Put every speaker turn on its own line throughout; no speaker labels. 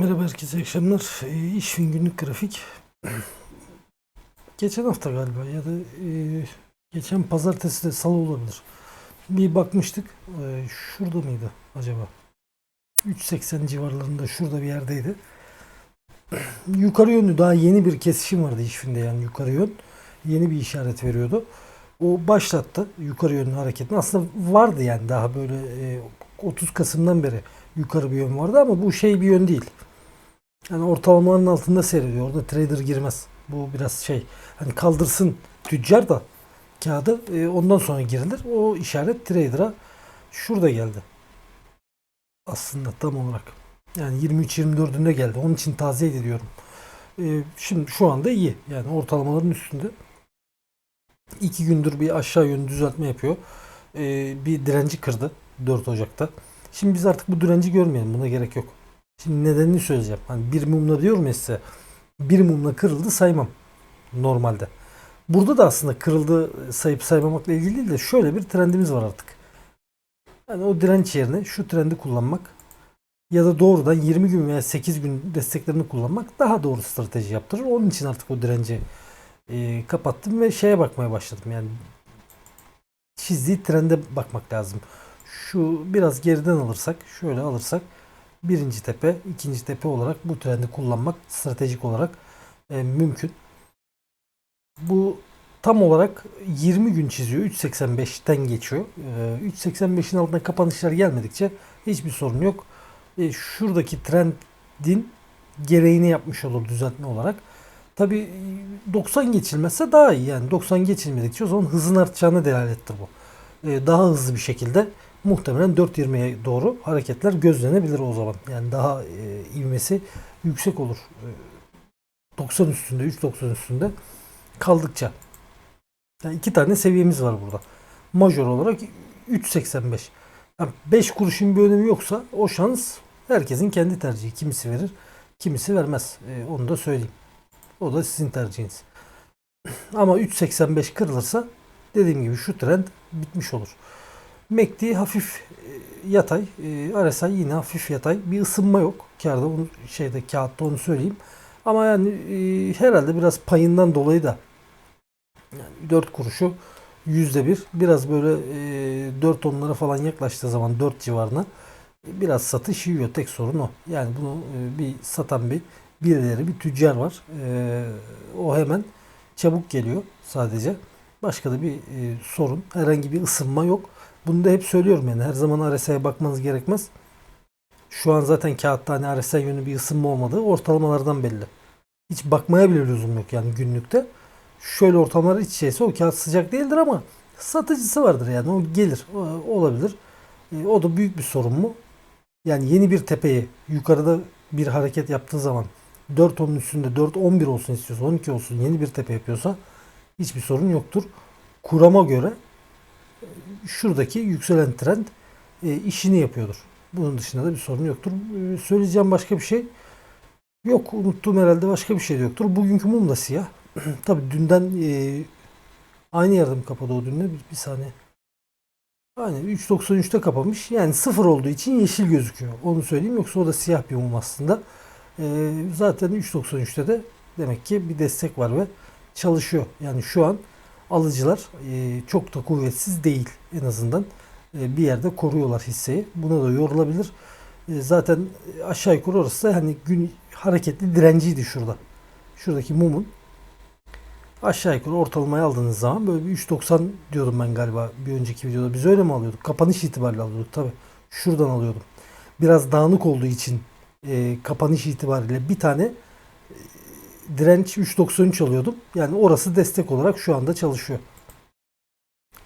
Merhaba herkese akşamlar. E, İşfin günlük grafik. Geçen hafta galiba ya da e, geçen pazartesi de salı olabilir. Bir bakmıştık. E, şurada mıydı acaba? 3.80 civarlarında şurada bir yerdeydi. Yukarı yönlü daha yeni bir kesişim vardı İşfin'de yani yukarı yön. Yeni bir işaret veriyordu. O başlattı yukarı yönlü hareketini. Aslında vardı yani daha böyle e, 30 Kasım'dan beri yukarı bir yön vardı ama bu şey bir yön değil. Yani ortalamaların altında seyrediyor. Orada trader girmez. Bu biraz şey hani kaldırsın tüccar da kağıdı e, ondan sonra girilir. O işaret trader'a şurada geldi. Aslında tam olarak. Yani 23-24'ünde geldi. Onun için taziye ediyorum. E, şimdi şu anda iyi. Yani ortalamaların üstünde. İki gündür bir aşağı yönlü düzeltme yapıyor. E, bir direnci kırdı 4 Ocak'ta. Şimdi biz artık bu direnci görmeyelim. Buna gerek yok. Şimdi nedenini söyleyeceğim. Hani bir mumla diyorum ya size. Bir mumla kırıldı saymam. Normalde. Burada da aslında kırıldı sayıp saymamakla ilgili değil de şöyle bir trendimiz var artık. Yani o direnç yerine şu trendi kullanmak ya da doğrudan 20 gün veya 8 gün desteklerini kullanmak daha doğru strateji yaptırır. Onun için artık o direnci e, kapattım ve şeye bakmaya başladım. Yani çizdiği trende bakmak lazım. Şu biraz geriden alırsak, şöyle alırsak birinci tepe, ikinci tepe olarak bu trendi kullanmak stratejik olarak e, mümkün. Bu tam olarak 20 gün çiziyor. 3.85'ten geçiyor. E, 3.85'in altına kapanışlar gelmedikçe hiçbir sorun yok. E, şuradaki trendin gereğini yapmış olur düzeltme olarak. Tabi 90 geçilmezse daha iyi. Yani 90 geçilmedikçe o zaman hızın artacağını delalettir bu. E, daha hızlı bir şekilde muhtemelen 4.20'ye doğru hareketler gözlenebilir o zaman. Yani daha e, ivmesi yüksek olur. E, 90 üstünde, 3.90 üstünde kaldıkça. Yani iki tane seviyemiz var burada. Major olarak 3.85. Yani 5 kuruşun bir önemi yoksa o şans herkesin kendi tercihi. Kimisi verir, kimisi vermez. E, onu da söyleyeyim. O da sizin tercihiniz. Ama 3.85 kırılırsa dediğim gibi şu trend bitmiş olur. MACD hafif e, yatay. E, RSI yine hafif yatay. Bir ısınma yok. Kağıda onu şeyde kağıtta onu söyleyeyim. Ama yani e, herhalde biraz payından dolayı da yani 4 kuruşu yüzde bir biraz böyle e, 4 onlara falan yaklaştığı zaman 4 civarına biraz satış yiyor. Tek sorun o. Yani bunu bir satan bir birileri bir tüccar var. O hemen çabuk geliyor sadece. Başka da bir sorun. Herhangi bir ısınma yok. Bunu da hep söylüyorum yani. Her zaman RSI'ye bakmanız gerekmez. Şu an zaten kağıtta hani RSI yönü bir ısınma olmadığı ortalamalardan belli. Hiç bakmaya bile lüzum yok yani günlükte. Şöyle ortamlar iç şeyse o kağıt sıcak değildir ama satıcısı vardır yani o gelir o, olabilir. E, o da büyük bir sorun mu? Yani yeni bir tepeyi yukarıda bir hareket yaptığı zaman 4.10'un üstünde 4.11 olsun istiyorsa 12 olsun yeni bir tepe yapıyorsa hiçbir sorun yoktur. Kurama göre şuradaki yükselen trend e, işini yapıyordur. Bunun dışında da bir sorun yoktur. E, söyleyeceğim başka bir şey yok. Unuttuğum herhalde başka bir şey de yoktur. Bugünkü mum da siyah. Tabi dünden e, aynı yerde mi kapadı o dünle? Bir, bir saniye. Aynen 3.93'te kapamış. Yani sıfır olduğu için yeşil gözüküyor. Onu söyleyeyim. Yoksa o da siyah bir mum aslında. E, zaten 3.93'te de demek ki bir destek var ve çalışıyor. Yani şu an alıcılar e, çok da kuvvetsiz değil en azından. E, bir yerde koruyorlar hisseyi. Buna da yorulabilir. E, zaten aşağı yukarı orası hani gün hareketli direnciydi şurada. Şuradaki mumun aşağı yukarı ortalamayı aldığınız zaman böyle bir 3.90 diyordum ben galiba bir önceki videoda. Biz öyle mi alıyorduk? Kapanış itibariyle alıyorduk tabi. Şuradan alıyordum. Biraz dağınık olduğu için e, kapanış itibariyle bir tane direnç 3.93 alıyordum. Yani orası destek olarak şu anda çalışıyor.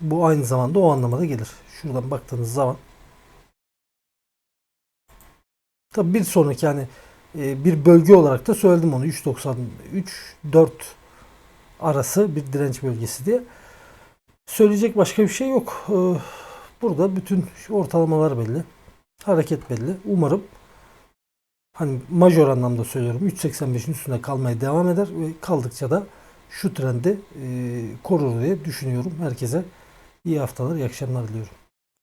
Bu aynı zamanda o anlamada gelir. Şuradan baktığınız zaman. Tabi bir sonraki yani e, bir bölge olarak da söyledim onu 3.93 4 arası bir direnç bölgesi diye. Söyleyecek başka bir şey yok. E, burada bütün ortalamalar belli. Hareket belli. Umarım hani majör anlamda söylüyorum 3.85'in üstünde kalmaya devam eder ve kaldıkça da şu trendi e, korur diye düşünüyorum. Herkese iyi haftalar, iyi akşamlar diliyorum.